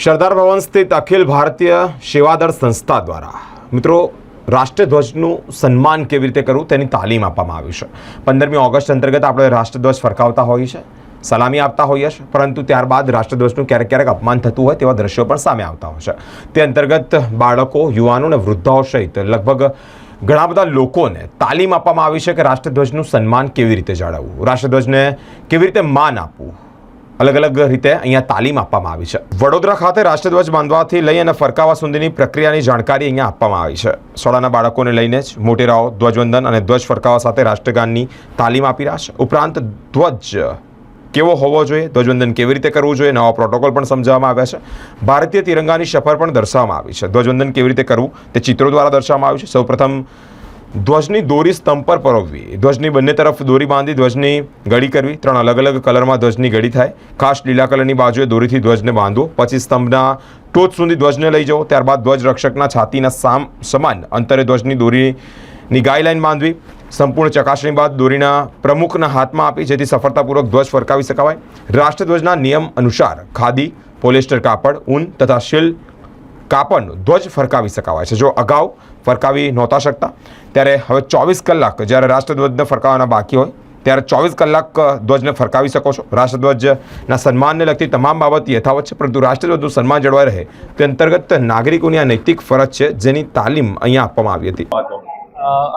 સરદાર ભવન સ્થિત અખિલ ભારતીય સેવાદળ સંસ્થા દ્વારા. મિત્રો, રાષ્ટ્રધ્વજનું સન્માન કેવી રીતે કરવું તેની તાલીમ આપવામાં આવી છે. પંદરમી ઓગસ્ટ અંતર્ગત આપણે રાષ્ટ્રધ્વજ ફરકાવતા હોઈએ છીએ સલામી આપતા હોઈએ છીએ પરંતુ ત્યારબાદ રાષ્ટ્રધ્વજનું ક્યારેક ક્યારેક અપમાન થતું હોય તેવા દ્રશ્યો પણ સામે આવતા હોય છે. તે અંતર્ગત બાળકો યુવાનો અને વૃદ્ધાઓ સહિત લગભગ ઘણા બધા લોકોને તાલીમ આપવામાં આવી છે કે રાષ્ટ્રધ્વજનું સન્માન કેવી રીતે જાળવવું, રાષ્ટ્રધ્વજને કેવી રીતે માન આપવું. અલગ અલગ રીતે અહીંયા તાલીમ આપવામાં આવી છે. વડોદરા ખાતે રાષ્ટ્રધ્વજ બાંધવાથી લઈ અને ફરકાવા સુધીની પ્રક્રિયાની જાણકારી અહીંયા આપવામાં આવી છે. શાળાના બાળકોને લઈને જ મોટેરાઓ, ધ્વજવંદન અને ધ્વજ ફરકાવા સાથે રાષ્ટ્રગાનની તાલીમ આપી રહ્યા છે. ઉપરાંત ધ્વજ કેવો હોવો જોઈએ, ધ્વજવંદન કેવી રીતે કરવું જોઈએ, નવા પ્રોટોકોલ પણ સમજાવવામાં આવ્યા છે. ભારતીય તિરંગાની સફર પણ દર્શાવવામાં આવી છે. ધ્વજવંદન કેવી રીતે કરવું તે ચિત્રો દ્વારા દર્શાવવામાં આવ્યું છે. સૌપ્રથમ ધ્વજની દોરી સ્તંભ પર પરોવવી. ધ્વજની બંને તરફ દોરી બાંધી ધ્વજની ગળી કરવી. ત્રણ અલગ અલગ કલરમાં ધ્વજની ઘડી થાય. ખાસ લીલા કલરની બાજુએ દોરીથી ધ્વજને બાંધવો પછી સ્તંભના ટોચ સુધી ધ્વજને લઈ જવો ત્યારબાદ ધ્વજ રક્ષકના છાતીના સામ, સમાન અંતરે ધ્વજની દોરીની ગાઈડલાઇન બાંધવી. સંપૂર્ણ ચકાસણી બાદ દોરીના પ્રમુખના હાથમાં આપી, જેથી સફળતાપૂર્વક ધ્વજ ફરકાવી શકાય રાષ્ટ્રધ્વજના નિયમ અનુસાર ખાદી પોલિસ્ટર કાપડ, ઊન તથા શીલ કાપડનો ધ્વજ ફરકાવી શકાવાય છે. જો અગાઉ ફરકાવી નહોતા શકતા, ત્યારે હવે ચોવીસ કલાક જ્યારે રાષ્ટ્રધ્વજને ફરકાવવાના બાકી હોય, ત્યારે ચોવીસ કલાક ધ્વજને ફરકાવી શકો છો. રાષ્ટ્રધ્વજના સન્માનને લગતી તમામ બાબત યથાવત છે, પરંતુ રાષ્ટ્રધ્વજનું સન્માન જળવાઈ રહે તે અંતર્ગત નાગરિકોની આ નૈતિક ફરજ છે, જેની તાલીમ અહીંયા આપવામાં આવી હતી.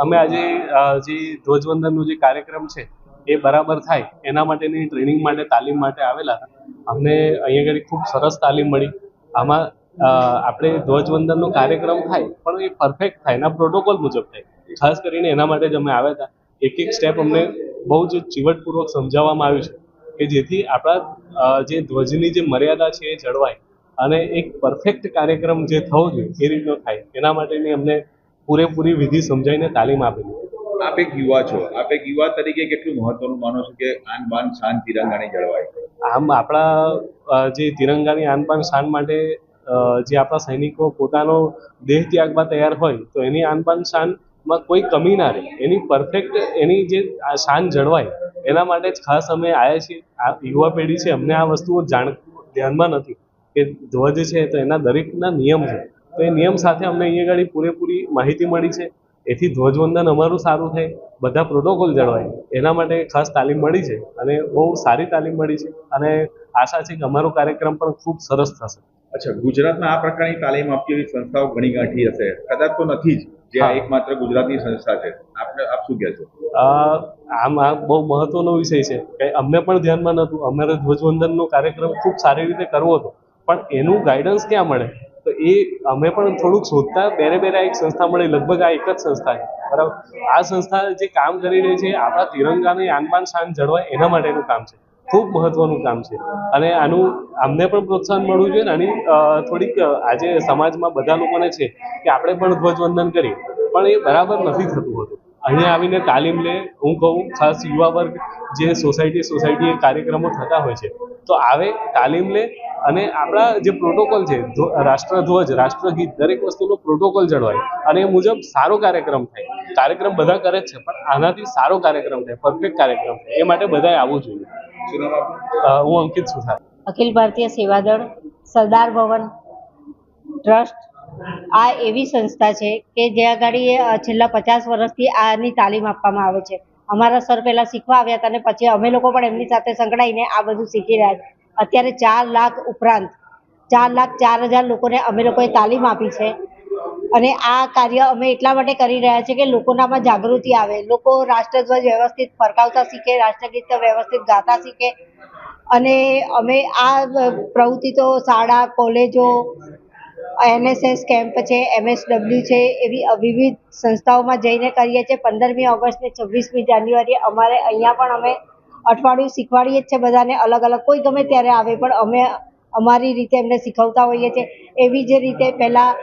અમે આજે જે ધ્વજવંદનનો જે કાર્યક્રમ છે, એ બરાબર થાય એના માટેની ટ્રેનિંગ માટે, તાલીમ માટે આવેલા અમને અહીંયા આગળ ખૂબ સરસ તાલીમ મળી. આમાં આપણે ધ્વજવંદનનો કાર્યક્રમ થાય પણ એ પરફેક્ટ થાય. એના પ્રોટોકોલ મુજબ થાય. ખાસ કરીને એના માટે જ અમે આવ્યા હતા. એક એક સ્ટેપ અમને બહુ જ ચીવટપૂર્વક સમજાવવામાં આવ્યું છે કે જેથી આપણા જે ધ્વજની જે મર્યાદા છે એ જળવાય અને એક પરફેક્ટ કાર્યક્રમ જે થવો જોઈએ એ રીતનો થાય. એના માટેની અમને પૂરેપૂરી વિધિ સમજાવીને તાલીમ આપેલી. આપ એક યુવા છો. આપ એક યુવા તરીકે કેટલું મહત્વનું માનો છો કે આન બાન શાન તિરંગાની જળવાય? આમ આપણા જે તિરંગાની આનપાન શાન માટે જે આપણા સૈનિકો પોતાનો દેહ ત્યાગમાં તૈયાર હોય, તો એની આનપાન શાનમાં કોઈ કમી ના રહે. એની પરફેક્ટ એની જે શાન જળવાય, એના માટે જ ખાસ અમે આવ્યા છીએ. આ યુવા પેઢી છે, અમને આ વસ્તુઓ જાણ, ધ્યાનમાં નથી કે ધ્વજ છે તો એના દરેકના નિયમ છે. તો એ નિયમ સાથે અમને અહીંયા આગળ પૂરેપૂરી માહિતી મળી છે. એથી ધ્વજવંદન અમારું સારું થાય, બધા પ્રોટોકોલ જળવાય. એના માટે ખાસ તાલીમ મળી છે અને બહુ સારી તાલીમ મળી છે. અને આશા છે કે અમારો કાર્યક્રમ પણ ખૂબ સરસ થશે. અચ્છા ગુજરાતમાં આ પ્રકારની તાલીમ આપતી એવી સંસ્થાઓ ઘણી ગાંઠી હશે. કદાચ તો નથી જ જે આ. એકમાત્ર ગુજરાતની સંસ્થા છે. આપને આપ શું કહેશો? આમ આ બહુ મહત્વનો વિષય છે. કે અમને પણ ધ્યાનમાં નહોતું. અમારે ધ્વજવંદનનો કાર્યક્રમ ખૂબ સારી રીતે કરવો હતો. પણ એનું ગાઈડન્સ ક્યાં મળે? તો એ અમે પણ થોડુંક શોધતા બેરે બેરે એક સંસ્થા મળી. લગભગ આ એક જ સંસ્થા છે. બરાબર? આ સંસ્થા જે કામ કરી રહી છે આપણા તિરંગાની આનબાન શાન જળવાય એના માટેનું કામ છે. ખૂબ મહત્વનું કામ છે. અને આનું અમને પણ પ્રોત્સાહન મળવું જોઈએ ને, આની થોડીક આજે સમાજમાં બધા લોકોને છે કે આપણે પણ ધ્વજવંદન કરીએ, પણ એ બરાબર નથી થતું હોતું. અહીંયા આવીને તાલીમ લે, હું કહું, ખાસ યુવા વર્ગ, જે સોસાયટી સોસાયટી કાર્યક્રમો થતા હોય છે, તો આવે, તાલીમ લે, અને આપણા જે પ્રોટોકોલ છે રાષ્ટ્રધ્વજ રાષ્ટ્રગીત દરેક વસ્તુનો પ્રોટોકોલ જળવાય, અને એ મુજબ સારો કાર્યક્રમ થાય. કાર્યક્રમ બધા કરે જ છે, પણ આનાથી સારો કાર્યક્રમ થાય, પરફેક્ટ કાર્યક્રમ થાય, એ માટે બધાએ આવવું જોઈએ. હું અંકિત સુથાર અખિલ ભારતીય સેવાદળ સરદાર ભવન ટ્રસ્ટ. આ એવી સંસ્થા છે કે જે આગળ છેલ્લા પચાસ વર્ષથી આની તાલીમ આપવામાં આવે છે. અમારા સર પહેલાં શીખવા આવ્યા હતા અને પછી અમે લોકો પણ એમની સાથે સંકળાઈને આ બધું શીખી રહ્યા છે. અત્યારે ચાર લાખ ઉપરાંત ચાર લાખ ચાર હજાર લોકોને અમે લોકોએ તાલીમ આપી છે. અને આ કાર્ય અમે એટલા માટે કરી રહ્યા છીએ કે લોકોનામાં જાગૃતિ આવે. લોકો રાષ્ટ્રધ્વજ વ્યવસ્થિત ફરકાવતા શીખે, રાષ્ટ્રગીત વ્યવસ્થિત ગાતા શીખે. અને અમે આ પ્રવૃત્તિ તો શાળા, કોલેજો, એનએસએસ કેમ્પ છે, એમએસડબલ્યુ છે, એવી વિવિધ સંસ્થાઓમાં જઈને કરીએ છીએ. પંદરમી ઓગસ્ટ ને છવ્વીસમી જાન્યુઆરી અમારે અહીંયા પણ અમે અઠવાડિયું શીખવાડીએ જ છે બધાને અલગ અલગ કોઈ ગમે ત્યારે આવે, પણ અમે અમારી રીતે એમને શીખવતા હોઈએ છીએ. એવી જ રીતે પહેલાં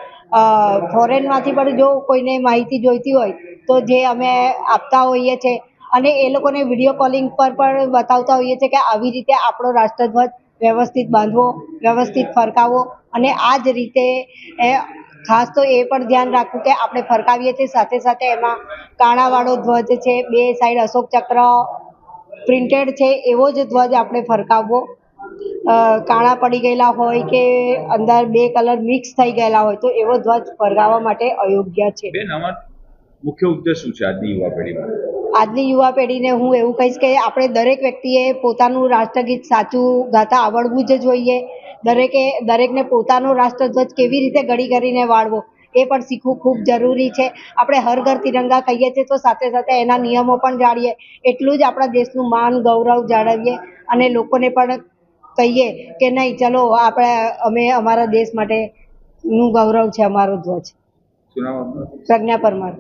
ફોરેનમાંથી પણ જો કોઈને માહિતી જોઈતી હોય, તો જે અમે આપતા હોઈએ છીએ. અને એ લોકોને વીડિયો કોલિંગ પર પણ બતાવતા હોઈએ છીએ કે આવી રીતે આપણો રાષ્ટ્રધ્વજ વ્યવસ્થિત બાંધવો, વ્યવસ્થિત ફરકાવવો અને આ જ રીતે ખાસ તો એ પણ ધ્યાન રાખવું કે આપણે ફરકાવીએ છીએ. સાથે સાથે એમાં કાણાવાળો ધ્વજ છે, બે સાઈડ અશોક ચક્ર પ્રિન્ટેડ છે, એવો જ ધ્વજ આપણે ફરકાવવો. કાણા પડી ગયેલા હોય કે અંદર બે કલર મિક્સ થઈ ગયેલા હોય તો એવો ધ્વજ ફરગાવવા માટે અયોગ્ય છે. બેન આમાં મુખ્ય ઉદ્દેશ શું છે આજની યુવા પેઢીમાં? આજની યુવા પેઢીને હું એવું કહીશ કે આપણે દરેક વ્યક્તિએ પોતાનું રાષ્ટ્રગીત સાચું ગાતા આવડવું જ જોઈએ. દરેકે દરેકને પોતાનો રાષ્ટ્રધ્વજ કેવી રીતે ઘડી કરીને વાળવો એ પણ શીખવું ખૂબ જરૂરી છે. આપણે હર ઘર તિરંગા કહીએ છીએ તો સાથે સાથે એના નિયમો પણ જાણીએ એટલું જ આપણા દેશનું માન ગૌરવ જાળવીએ અને લોકોને પણ કહીએ કે નહીં ચલો આપણે અમે અમારા દેશ માટે નું ગૌરવ છે અમારો ધ્વજ. પ્રજ્ઞા પરમાર.